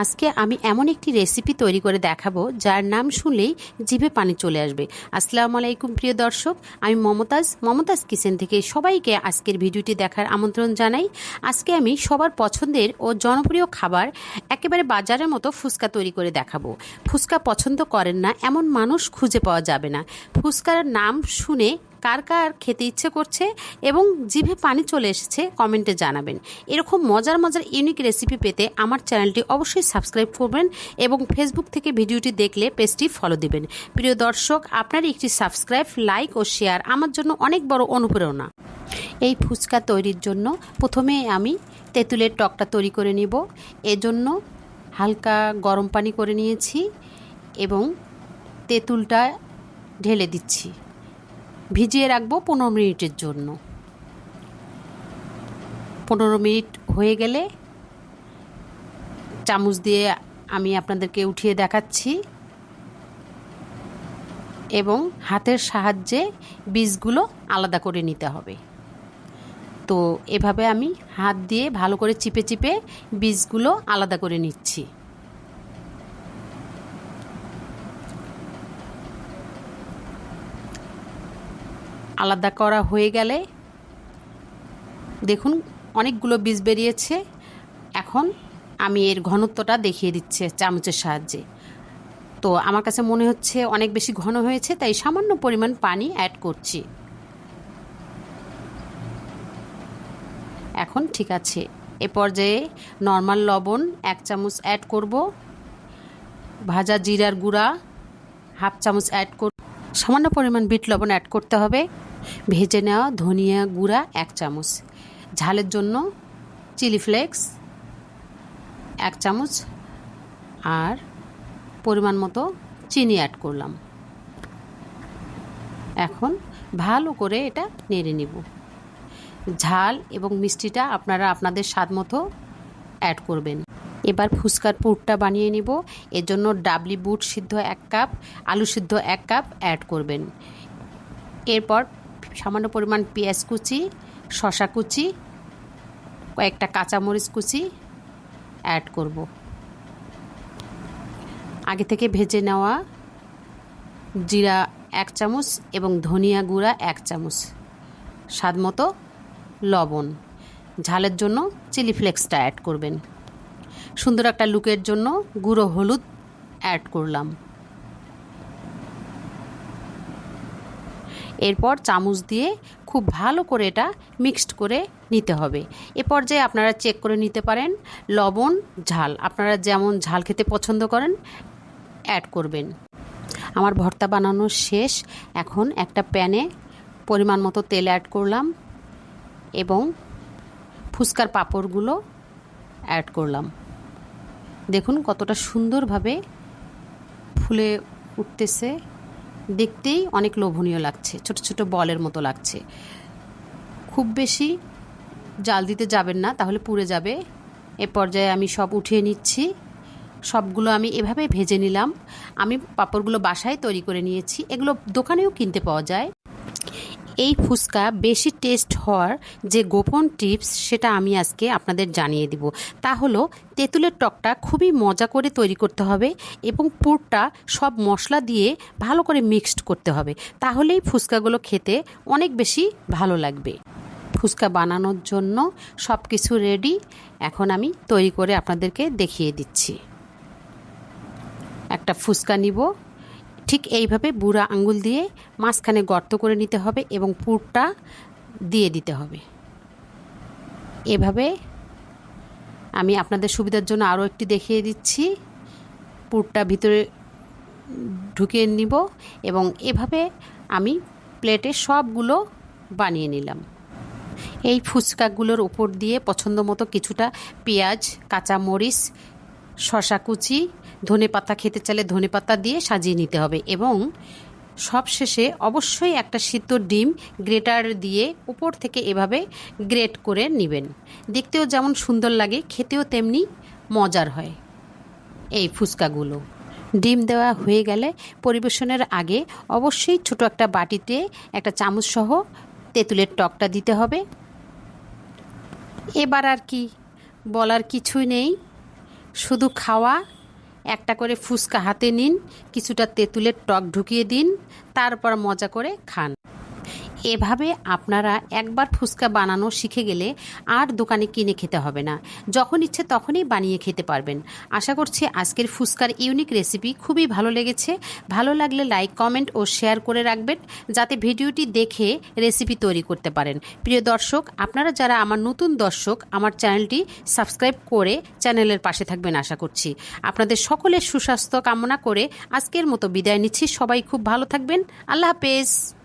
আজকে আমি এমন একটি রেসিপি তৈরি করে দেখাবো, যার নাম শুনলেই জিভে পানি চলে আসবে। আসসালামু আলাইকুম, প্রিয় দর্শক। আমি মমতাজ। মমতাজ কিচেন থেকে সবাইকে আজকের ভিডিওটি দেখার আমন্ত্রণ জানাই। আজকে আমি সবার পছন্দের ও জনপ্রিয় খাবার একেবারে বাজারের মতো ফুচকা তৈরি করে দেখাবো। ফুচকা পছন্দ করেন না, এমন মানুষ খুঁজে পাওয়া যাবে না। ফুচকার নাম শুনে কার কার খেতে ইচ্ছে করছে এবং জিভে পানি চলে এসেছে কমেন্টে জানাবেন। এরকম মজার মজার ইউনিক রেসিপি পেতে আমার চ্যানেলটি অবশ্যই সাবস্ক্রাইব করবেন এবং ফেসবুক থেকে ভিডিওটি দেখলে পেজটি ফলো দিবেন। প্রিয় দর্শক, আপনার একটি সাবস্ক্রাইব লাইক ও শেয়ার আমার জন্য অনেক বড় অনুপ্রেরণা। এই ফুচকা তৈরির জন্য প্রথমে আমি তেঁতুলের টকটা তৈরি করে নিব। এজন্য হালকা গরম পানি করে নিয়েছি এবং তেঁতুলটা ঢেলে দিচ্ছি। ভিজিয়ে রাখব পনেরো মিনিটের জন্য। পনেরো মিনিট হয়ে গেলে চামচ দিয়ে আমি আপনাদেরকে উঠিয়ে দেখাচ্ছি। এবং হাতের সাহায্যে বীজগুলো আলাদা করে নিতে হবে। তো এভাবে আমি হাত দিয়ে ভালো করে চিপে চিপে বীজগুলো আলাদা করে নিচ্ছি। আলাদা করা হয়ে গেলে দেখুন অনেকগুলো বীজ বেরিয়েছে। এখন আমি এর ঘনত্বটা দেখিয়ে দিচ্ছে চামচের সাহায্যে। তো আমার কাছে মনে হচ্ছে অনেক বেশি ঘন হয়েছে, তাই সামান্য পরিমাণ পানি অ্যাড করছি। এখন ঠিক আছে, এ পর্যায়ে নর্মাল লবণ এক চামচ অ্যাড করব, ভাজা জিরার গুঁড়া হাফ চামচ অ্যাড কর সামান্য পরিমাণ বিট লবণ অ্যাড করতে হবে। ভেজে নেওয়া ধনিয়া গুঁড়া এক চামচ। ঝালের জন্য চিলি ফ্লেক্স এক চামচ আর পরিমাণ মতো চিনি অ্যাড করলাম। এখন ভালো করে এটা নেড়ে নিব। ঝাল এবং মিষ্টিটা আপনারা আপনাদের স্বাদ মতো অ্যাড করবেন। এবার ফুচকার পুরটা বানিয়ে নিব। এর জন্য ডাবলি বুট সিদ্ধ এক কাপ, আলু সিদ্ধ এক কাপ অ্যাড করবেন। এরপর সামান্য পরিমাণ পেঁয়াজ কুচি শশা কুচি, কয়েকটা কাঁচামরিচ কুচি অ্যাড করব। আগে থেকে ভেজে নেওয়া জিরা এক চামচ এবং ধনিয়া গুঁড়া এক চামচ। স্বাদ মতো লবণ। ঝালের জন্য চিলি ফ্লেক্সটা অ্যাড করবেন। সুন্দর একটা লুকের জন্য গুঁড়ো হলুদ অ্যাড করলাম। এরপর চামচ দিয়ে খুব ভালো করে এটা মিক্সড করে নিতে হবে। এ পর্যায়ে আপনারা চেক করে নিতে পারেন, লবণ, ঝাল। আপনারা যেমন ঝাল খেতে পছন্দ করেন, অ্যাড করবেন। আমার ভর্তা বানানো শেষ। এখন একটা প্যানে পরিমাণ মতো তেল অ্যাড করলাম এবং ফুচকার পাঁপড়গুলো অ্যাড করলাম। দেখুন কতটা সুন্দরভাবে ফুলে উঠতেছে। দেখতেই অনেক লোভনীয় লাগছে, ছোট ছোট বলের মতো লাগছে। খুব বেশি জাল দিতে যাবেন না, তাহলে পুড়ে যাবে। এ পর্যায়ে আমি সব উঠিয়ে নিচ্ছি, সবগুলো আমি এভাবে ভেজে নিলাম। আমি পাঁপড়গুলো বাসায় তৈরি করে নিয়েছি, এগুলো দোকানেও কিনতে পাওয়া যায়। এই ফুচকা বেশি টেস্ট হওয়ার যে গোপন টিপস সেটা আমি আজকে আপনাদের জানিয়ে দিব। তা হলো, তেঁতুলের টকটা খুবই মজা করে তৈরি করতে হবে এবং পুরটা সব মশলা দিয়ে ভালো করে মিক্সড করতে হবে। তাহলেই ফুচকাগুলো খেতে অনেক বেশি ভালো লাগবে। ফুচকা বানানোর জন্য সব কিছু রেডি এখন আমি তৈরি করে আপনাদেরকে দেখিয়ে দিচ্ছি। একটা ফুচকা নিব। ঠিক এইভাবে বুড়া আঙ্গুল দিয়ে মাঝখানে গর্ত করে নিতে হবে এবং পুরটা দিয়ে দিতে হবে। এভাবে আমি আপনাদের সুবিধার জন্য আরও একটি দেখিয়ে দিচ্ছি। পুরটা ভিতরে ঢুকিয়ে নিব এবং এভাবে আমি প্লেটে সবগুলো বানিয়ে নিলাম। এই ফুচকাগুলোর উপর দিয়ে পছন্দ মতো কিছুটা পেঁয়াজ, কাঁচামরিচ শশা কুচি, ধনে পাতা খেতে চাইলে ধনে পাতা দিয়ে সাজিয়ে নিতে হবে এবং সবশেষে অবশ্যই একটা সিদ্ধ ডিম গ্রেটার দিয়ে উপর থেকে এভাবে গ্রেট করে নেবেন। দেখতেও যেমন সুন্দর লাগে, খেতেও তেমনি মজার হয় এই ফুচকাগুলো। ডিম দেওয়া হয়ে গেলে পরিবেশনের আগে অবশ্যই ছোট একটা বাটিতে একটা চামচ সহ তেঁতুলের টকটা দিতে হবে। এবার আর কি বলার কিছুই নেই। শুধু খাওয়া, একটা করে ফুচকা হাতে নিন, কিছুটা তেঁতুলের টক ঢুকিয়ে দিন, তারপর মজা করে খান। এভাবে আপনারা একবার ফুচকা বানানো শিখে গেলে আর দোকানে কিনে খেতে হবে না। যখন ইচ্ছে তখনই বানিয়ে খেতে পারবেন। আশা করছি আজকের ফুচকার ইউনিক রেসিপি খুবই ভালো লেগেছে। ভালো লাগলে লাইক, কমেন্ট ও শেয়ার করে রাখবেন যাতে ভিডিওটি দেখে রেসিপি তৈরি করতে পারেন। প্রিয় দর্শক, আপনারা যারা আমার নতুন দর্শক, আমার চ্যানেলটি সাবস্ক্রাইব করে চ্যানেলের পাশে থাকবেন আশা করছি। আপনাদের সকলের সুস্বাস্থ্য কামনা করে আজকের মতো বিদায় নিচ্ছি। সবাই খুব ভালো থাকবেন। আল্লাহ হাফেজ।